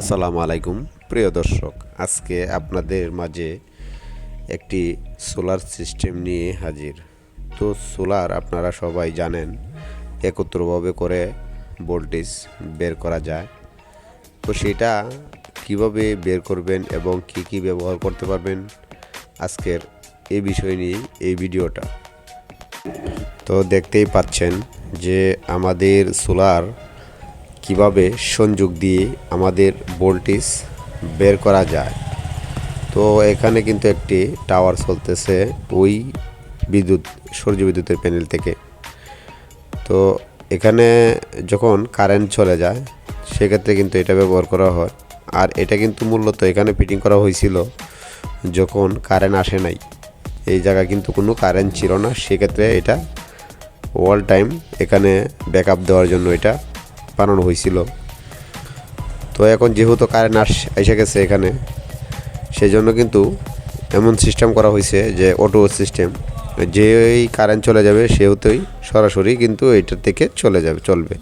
আসসালামু আলাইকুম, প্রিয় দর্শক। আজকে আপনাদের মাঝে একটি সোলার সিস্টেম নিয়ে হাজির। তো সোলার আপনারা সবাই জানেন, একত্রভাবে করে ভোল্টেজ বের করা যায়। তো সেটা কীভাবে বের করবেন এবং কি কি ব্যবহার করতে পারবেন, আজকের এই বিষয় নিয়ে এই ভিডিওটা। তো দেখতেই পাচ্ছেন যে আমাদের সোলার কীভাবে সংযোগ দিয়ে আমাদের ভোল্টেজ বের করা যায়। তো এখানে কিন্তু একটি টাওয়ার চলতেছে ওই বিদ্যুৎ, সূর্য বিদ্যুতের প্যানেল থেকে। তো এখানে যখন কারেন্ট চলে যায়, সেক্ষেত্রে কিন্তু এটা ব্যবহার করা হয়। আর এটা কিন্তু মূলত এখানে ফিটিং করা হয়েছিল যখন কারেন্ট আসে নাই। এই জায়গায় কিন্তু কোনো কারেন্ট ছিল না। সেক্ষেত্রে এটা অল টাইম এখানে ব্যাকআপ দেওয়ার জন্য এটা বানানো হয়েছিল। তো এখন যেহেতু কারেন্ট আস এসে গেছে এখানে সেই জন্য কিন্তু এমন সিস্টেম করা হয়েছে যে অটো সিস্টেম যেই কারেন্ট চলে যাবে, সেহেতুই সরাসরি কিন্তু এইটার থেকে চলে যাবে, চলবে।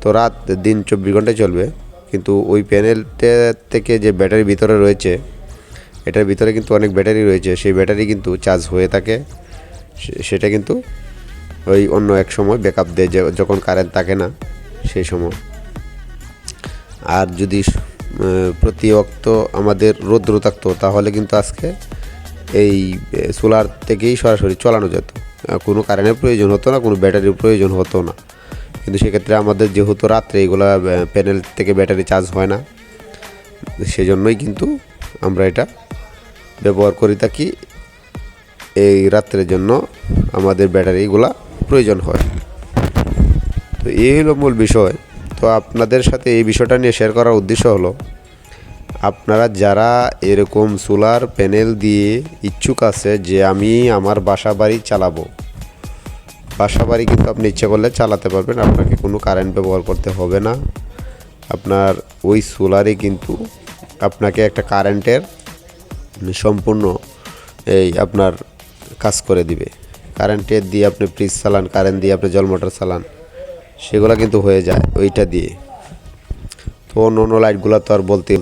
তো রাত দিন চব্বিশ ঘন্টায় চলবে, কিন্তু ওই প্যানেলটা থেকে যে ব্যাটারি ভিতরে রয়েছে, এটার ভিতরে কিন্তু অনেক ব্যাটারি রয়েছে, সেই ব্যাটারি কিন্তু চার্জ হয়ে থাকে। সেটা কিন্তু ওই অন্য এক সময় ব্যাকআপ দেয় যখন কারেন্ট থাকে না। সেই সময়। আর যদি প্রতি অক্ত আমাদের রৌদ্র থাকতো, তাহলে কিন্তু আজকে এই সোলার থেকেই সরাসরি চালানো যেত। কোনো কারেন্টের প্রয়োজন হতো না, কোনো ব্যাটারির প্রয়োজন হতো না। কিন্তু সেক্ষেত্রে আমাদের যেহেতু রাত্রে এইগুলা প্যানেল থেকে ব্যাটারি চার্জ হয় না, সেজন্যই কিন্তু আমরা এটা ব্যবহার করে থাকি। এই রাত্রের জন্য আমাদের ব্যাটারিগুলা প্রয়োজন হয়। তো এই হলো মূল বিষয়। তো আপনাদের সাথে এই বিষয়টা নিয়ে শেয়ার করার উদ্দেশ্য হলো, আপনারা যারা এরকম সোলার প্যানেল দিয়ে ইচ্ছুক আছে যে আমি আমার বাসা বাড়ি চালাবো, বাসা বাড়ি কিন্তু আপনি ইচ্ছে করলে চালাতে পারবেন, আপনাকে কোনো কারেন্ট ব্যবহার করতে হবে না। আপনার ওই সোলারে কিন্তু আপনাকে একটা কারেন্টের সম্পূর্ণ এই আপনার কাজ করে দিবে। কারেন্টের দিয়ে আপনি ফ্রিজ চালান কারেন্ট দিয়ে আপনি জল মোটর চালান। সেগুলো কিন্তু হয়ে যায় ওইটা দিয়ে। তো অন্য অন্য লাইটগুলো তো আর বলতে